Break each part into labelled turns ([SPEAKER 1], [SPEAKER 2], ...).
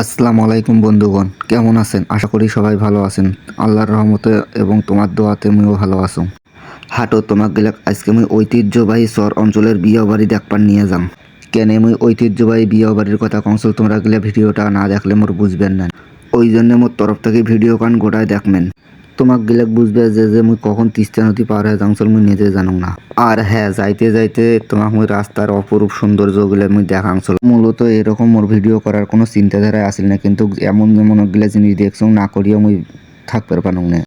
[SPEAKER 1] আসসালামু আলাইকুম বন্ধুগণ, কেমন আছেন? আশা করি সবাই ভালো আছেন। আল্লাহর রহমতে এবং তোমার দোয়াতে আমিও ভালো আছো। হাটো, তোমাক গেলে আজকে আমি ঐতিহ্যবাহী চর অঞ্চলের বিয়ে বাড়ি দেখবার নিয়ে যাম। কেন আমি ঐতিহ্যবাহী বিয়ে বাড়ির কথা কনসল তোমরা গেলে ভিডিওটা না দেখলে মোর বুঝবেন না। ওই জন্য মোর তরফ থেকে ভিডিও কান গোটায় দেখবেন। তোমাক গিলাক বুঝবে যে যে মুই কখন তিস্তা নদী পার হয়ে যাংসল মুই নিজে জানুম না। আর হ্যাঁ যাইতে যাইতে তোমাক মুই রাস্তার অপরূপ সৌন্দর্যগুলো মুই দেখাংসল মূলত এরকম মোর ভিডিও করার কোনো চিন্তাধারায় আসিল না? কিন্তু এমন যেমন ওগুলা জিনিস দেখছ না করিয়া মুই থাকতে পারুম না?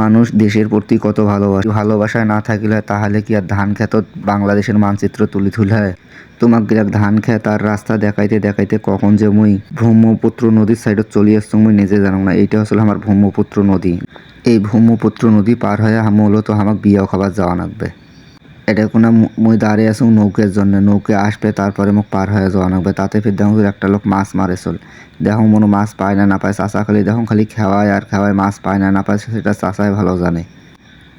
[SPEAKER 1] মানুষ দেশের প্রতি কত ভালোবাসে ভালোবাসায় না থাকিলে তাহলে কি আর ধান খেত বাংলাদেশের মানচিত্র তুলি তুলে তোমাক গিলাক ধান খেত আর রাস্তা দেখাইতে দেখাইতে কখন যে মুই ব্রহ্মপুত্র নদীর সাইডত চলি আসছো, মুই নিজে জানো না। এইটা আসলে আমার ব্রহ্মপুত্র নদী। এই ব্রহ্মপুত্র নদী পার হয়ে মূলত আমাক বিয়াও খাবার যাওয়া লাগবে এটা কোনো মই দাঁড়িয়ে আছো নৌকের জন্য। নৌকে আসবে, তারপরে মোক পার হয়ে যাওয়া লাগবে তাতে ফির দেখো একটা লোক মাছ মারে চল। দেখো মনে মাছ পায় না না পায়। চাষা খালি দেখো খালি খাওয়ায় আর খাওয়ায় মাছ পায় না না পায়। সেটা চাষাই ভালো জানে।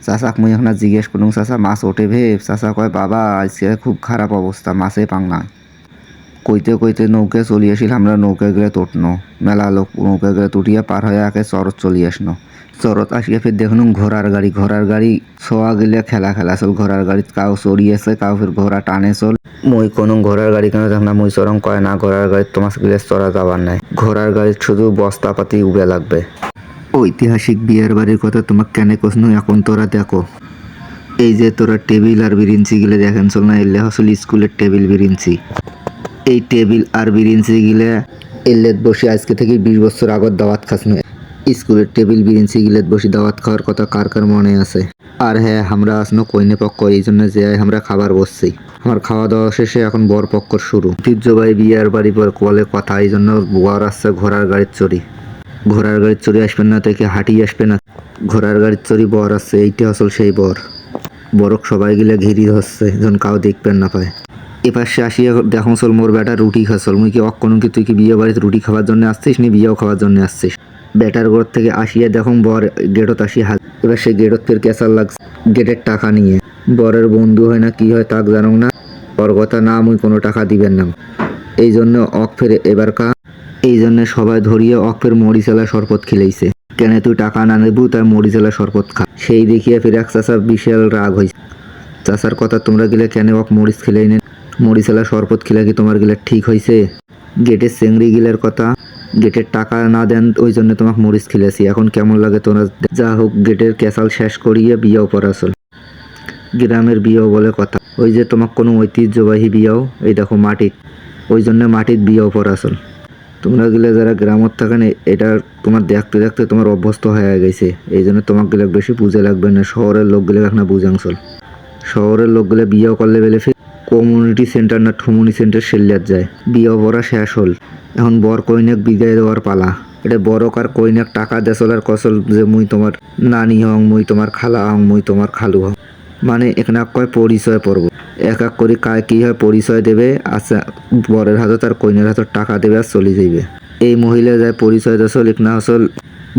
[SPEAKER 1] চাষাক মুই এখন জিজ্ঞেস করুন চাষা মাছ ওঠে ভে চাষা কয়, বাবা, আজকে খুব খারাপ অবস্থা, মাছে পাং না কইতে কইতে নৌকে চলি আমরা নৌকে গেলে তোটনো। মেলা লোক নৌকে গেলে তুটিয়া পার হয়ে আগে চরত চলি আসনো। চরত আসিয়া ফির দেখুন ঘোড়ার গাড়ি ঘোড়ার গাড়ি ছোয়া গেলে খেলা খেলা চল। ঘোড়ার গাড়ি কাউ চড়িয়েছে কাউ ফির ঘোড়া টানে চল। মই কোনো ঘোড়ার গাড়ি কেন দেখ না, মই চরম কয় না, ঘোড়ার গাড়ি তোমার গেলে চড়া যাবার নাই। ঘোড়ার গাড়ির শুধু বস্তা পাতি উবে লাগবে। ঐতিহাসিক বিয়ের বাড়ির কথা তোমাকে কেন কোসনো, এখন তোরা দেখো। এই যে তোরা টেবিল আর বিরিঞ্চি গিলে দেখেন চল না, এলে আসলে স্কুলের টেবিল বিরিঞ্চি। এই টেবিল আর বিরিঞ্চি গিলে এলেত বসে আজকে থেকে বিশ বছর আগত দাওয়াত খাস নয় স্কুলের টেবিল বিরিঞ্চি গিলেত বসে দাওয়াত খাওয়ার কথা কার কার মনে আছে? আর হ্যাঁ আমরা আসনো কইনে পক্ষ, এই জন্য যে আমরা খাবার বসছি। আমার খাওয়া দাওয়া শেষে এখন বর পক্ষ শুরু। ঐতিহ্যবাহী বিয়ার বাড়ি পর কলে কথা, এই জন্য বর আসছে ঘোড়ার গাড়ির চড়ি। ঘোড়ার গাড়ির চড়ি আসবেন না থেকে হাঁটি আসবে না। ঘোড়ার গাড়ির চড়ি বর আসছে এইটা আসল সেই বর। বরক সবাই গিলে ঘিরি হচ্ছে যখন কাউ দেখবেন না পায়। সে আসিয়া দেখো চল মোর বেটা রুটি খাসল মুই কি অক্ষণ কি তুই কি বিয়ে বাড়িতে রুটি খাওয়ার জন্য আসছিস নি বিয়েও খাওয়ার জন্য আসছিস? বেটার ঘর থেকে আসিয়া দেখুন বর গেটত আসি হাত এবার সে গেটত ফের কেসার লাগছে গেটের টাকা নিয়ে। বরের বন্ধু হয় না কি হয় তাক জানো না। ওর কথা না মুই কোনো টাকা দিবেন না। এই জন্য অক ফের এবার কা এই জন্য সবাই ধরিয়ে অক ফের মরিচালা শরবত খেলেইছে। কেন তুই টাকা না নেবু তাই মরিচালা শরবত খা। সেই দেখিয়া ফের এক চাষা বিশাল রাগ হয়েছে চাষার কথা তোমরা গেলে কেন অক মরিচ খেলেই নেন মরিচালা শরবত খেলে কি তোমার গেলে ঠিক হয়েছে গেটের চেংড়ি গিলার কথা। গেটের টাকা না দেন, ওই জন্য তোমাকে মরিচ খেলেছি এখন কেমন লাগে তোমরা যা হোক, গেটের ক্যাসাল শেষ করিয়ে বিয়েও পড়াচল গ্রামের বিয়েও বলে কথা। ওই যে তোমার কোনো ঐতিহ্যবাহী বিয়েও, এই দেখো মাটির ওই জন্য মাটির বিয়েও পড়াচল তোমরা গেলে যারা গ্রামত থাকেন, এটা তোমার দেখতে দেখতে তোমার অভ্যস্ত হয়ে গেছে। এই জন্য তোমাকে গেলে বেশি বুঝে লাগবে না। শহরের লোকগুলো এখন বুঝাংসল শহরের লোকগুলো বিয়েও করলে বেলে কমিউনিটি সেন্টার না ঠুমুনি সেন্টার সেলিয়ার যায়। বিয়ে পড়া শেষ হল। এখন বর কইনাক বিদায় দেওয়ার পালা। এটা বড় কার কইনাক টাকা দেসল আর কসল যে মুই তোমার নানি হং, মুই তোমার খালা হং, মুই তোমার খালু হং। মানে এখানে কয় পরিচয় পর্ব। এক এক করে কায় কি হয় পরিচয় দেবে আচ্ছা বরের হাতত আর কইনার হাতত টাকা দেবে আর চলে যাইবে। এই মহিলা যায় পরিচয় দেসল এক না আসল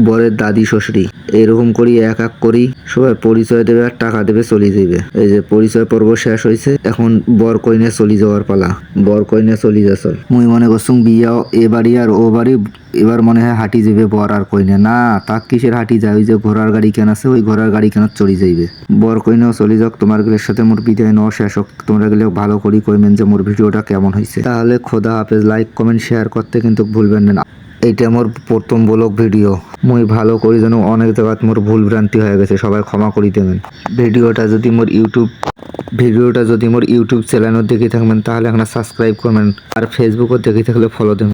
[SPEAKER 1] বরের দাদি শ্বশুরি এরকম করি এক এক করি সবাই পরিচয় দেবে আর টাকা দেবে চলে যাবে এই যে পরিচয় পর্ব শেষ হয়েছে, এখন বর কইনে চলে যাওয়ার পালা। বর কইনে চলে যাসল মুই মনে করছুম বিয়া এ বাড়ি আর ও বাড়ি, এবার মনে হয় হাঁটি যাবে বর আর কইনে। না তাক কিসের হাঁটি যায়, ওই যে ঘোড়ার গাড়ি কেন আছে, ওই ঘোড়ার গাড়ি কেন চলে যাইবে। বর কইনেও চলে যাক, তোমার গেলের সাথে মোর বিদায় ন শেষ হোক। তোমরা গেলে ভালো করি কইবেন যে মোর ভিডিওটা কেমন হয়েছে তাহলে খোদা হাফেজ লাইক কমেন্ট শেয়ার করতে কিন্তু ভুলবেন না। এইটা আমার প্রথম ব্লগ ভিডিও মুই ভালো করি যেন অনেক জায়গাত মোর ভুল ভ্রান্তি হয়ে গেছে, সবাই ক্ষমা করি দেবেন। ভিডিওটা যদি মোর ইউটিউব ভিডিওটা যদি মোর ইউটিউব চ্যানেলত দেখে থাকবেন, তাহলে এখানে সাবস্ক্রাইব করবেন। আর ফেসবুকও দেখে থাকলে ফলো দেবেন।